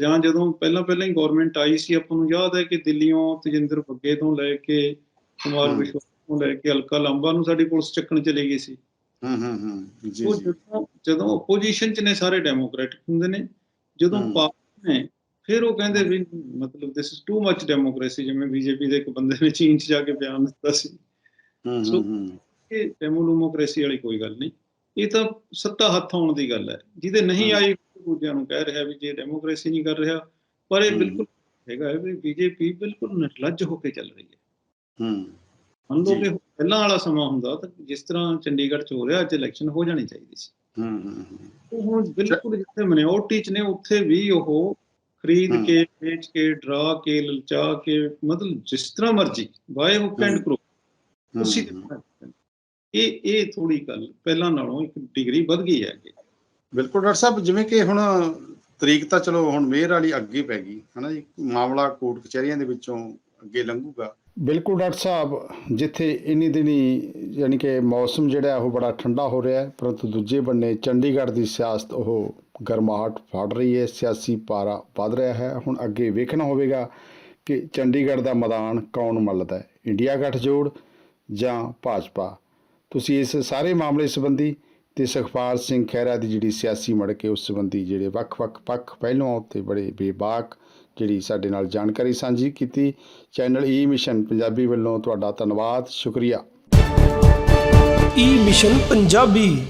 ਜਾਂ ਜਦੋਂ ਪਹਿਲਾਂ ਪਹਿਲਾਂ ਹੀ ਗਵਰਨਮੈਂਟ ਆਈ ਸੀ ਆਪਾਂ ਨੂੰ ਯਾਦ ਹੈ ਕਿ ਦਿੱਲੀੋਂ ਤਜਿੰਦਰ ਬੱਗੇ ਤੋਂ ਲੈ ਕੇ ਕੁਮਾਰ। ਵਿਸ਼ਵਾਸ ਤੋਂ ਲੈ ਕੇ ਹਲਕਾ ਲੰਬਾ ਨੂੰ ਸਾਡੀ ਪੁਲਿਸ ਚੱਕਣ ਚਲੀ ਗਈ ਸੀ। ਹੂੰ ਹੂੰ ਹੂੰ ਜੀ ਜੀ। ਜਦੋਂ ਜਦੋਂ ਆਪੋਜੀਸ਼ਨ ਚ ਨੇ ਸਾਰੇ ਡੈਮੋਕ੍ਰੈਟਿਕ ਹੁੰਦੇ ਨੇ ਜਦੋਂ। ਪਾਰਟੀ ਨੇ ਫਿਰ ਉਹ ਕਹਿੰਦੇ ਵੀ ਮਤਲਬ this is too much democracy ਜਿਵੇਂ ਬੀਜੇਪੀ ਦੇ ਇੱਕ ਬੰਦੇ ਨੇ ਚੀਨ ਚ ਜਾ ਕੇ ਬਿਆਨ ਦਿੱਤਾ ਸੀ। ਹੂੰ ਹੂੰ ਹੂੰ। ਇਹ ਡੈਮੋਕ੍ਰੇਸੀ ਵਾਲੀ ਕੋਈ ਗੱਲ ਨਹੀਂ। ਇਹ ਤਾਂ ਸੱਤਾ ਹੱਥ ਆਉਣ ਦੀ ਗੱਲ ਹੈ। ਜਿਹਦੇ ਨਹੀਂ ਆਈ ਦੂਜਿਆਂ ਨੂੰ ਕਹਿ ਰਿਹਾ ਵੀ ਜੇ ਡੈਮੋਕ੍ਰੇਸੀ ਨਹੀਂ ਕਰ ਰਿਹਾ ਪਰ ਇਹ। ਬਿਲਕੁਲ ਹੈਗਾ ਹੈ ਵੀ ਬੀਜੇਪੀ ਬਿਲਕੁਲ ਨਿਰਲੱਜ ਹੋ ਕੇ ਚੱਲ ਰਹੀ ਹੈ। ਹੂੰ। ਮੰਨ ਲਓ। ਕਿ ਪਹਿਲਾਂ ਵਾਲਾ ਸਮਾਂ ਹੁੰਦਾ ਤਾਂ ਜਿਸ ਤਰ੍ਹਾਂ ਚੰਡੀਗੜ੍ਹ ਚ ਹੋ ਰਿਹਾ ਅੱਜ ਇਲੈਕਸ਼ਨ ਹੋ ਜਾਣੀ ਚਾਹੀਦੀ ਸੀ। ਹੂੰ ਹੂੰ ਹੂੰ। ਉਹ ਹੁਣ ਬਿਲਕੁਲ ਜਿੱਥੇ ਮਿਨੋਰਟੀ ਚ ਨੇ ਉੱਥੇ ਵੀ ਉਹ ਖਰੀਦ। ਕੇ ਵੇਚ ਕੇ ਡਰਾ ਕੇ ਲਲਚਾ ਕੇ ਮਤਲਬ ਜਿਸ ਤਰ੍ਹਾਂ ਮਰਜ਼ੀ ਬਾਏ ਹੁੱਕ ਐਂਡ। ਕਰੋ ਉਸੇ। ਤਰ੍ਹਾਂ ਇਹ ਇਹ ਥੋੜੀ ਗੱਲ ਪਹਿਲਾਂ ਨਾਲੋਂ ਇੱਕ ਡਿਗਰੀ ਵੱਧ ਗਈ ਹੈ ਅੱਗੇ ਬਿਲਕੁਲ ਡਾਕਟਰ ਸਾਹਿਬ ਜਿਵੇਂ ਕਿ ਹੁਣ ਤਰੀਕ ਤਾਂ ਚਲੋ ਹੁਣ ਮੇਅਰ ਵਾਲੀ ਅੱਗੇ ਪੈ ਗਈ ਹਨਾ ਜੀ ਮਾਮਲਾ ਕੋਰਟ ਕਚਹਿਰੀਆਂ ਦੇ ਵਿੱਚੋਂ ਅੱਗੇ ਲੰਘੂਗਾ ਬਿਲਕੁਲ ਡਾਕਟਰ ਸਾਹਿਬ, ਜਿੱਥੇ ਇੰਨੀ ਦਿਨੀ ਯਾਨੀ ਕਿ ਮੌਸਮ ਜਿਹੜਾ ਉਹ ਬੜਾ ਠੰਡਾ ਹੋ ਰਿਹਾ ਹੈ, ਪਰੰਤੂ ਦੂਜੇ ਬੰਨੇ ਚੰਡੀਗੜ੍ਹ ਦੀ ਸਿਆਸਤ ਉਹ ਗਰਮਾਹਟ ਫੜ ਰਹੀ ਹੈ, ਸਿਆਸੀ ਪਾਰਾ ਵੱਧ ਰਿਹਾ ਹੈ। ਹੁਣ ਅੱਗੇ ਵੇਖਣਾ ਹੋਵੇਗਾ ਕਿ ਚੰਡੀਗੜ੍ਹ ਦਾ ਮੈਦਾਨ ਕੌਣ ਮੱਲਦਾ ਹੈ, ਇੰਡੀਆ ਗੱਠਜੋੜ ਜਾਂ ਭਾਜਪਾ? ਤੁਸੀਂ ਇਸ ਸਾਰੇ ਮਾਮਲੇ ਸੰਬੰਧੀ ਤੇ ਸੁਖਪਾਲ ਸਿੰਘ ਖਹਿਰਾ ਦੀ ਜਿਹੜੀ ਸਿਆਸੀ ਮੜ ਕੇ ਉਸ ਸੰਬੰਧੀ ਜਿਹੜੇ ਵੱਖ-ਵੱਖ ਪੱਖ ਪਹਿਲੂਆਂ ਉੱਤੇ ਬੜੇ ਬੇਬਾਕ ਜਿਹੜੀ ਸਾਡੇ ਨਾਲ ਜਾਣਕਾਰੀ ਸਾਂਝੀ ਕੀਤੀ। ਚੈਨਲ ਈ ਮਿਸ਼ਨ ਪੰਜਾਬੀ ਵੱਲੋਂ ਤੁਹਾਡਾ ਧੰਨਵਾਦ, ਸ਼ੁਕਰੀਆ। e E mission Punjabi.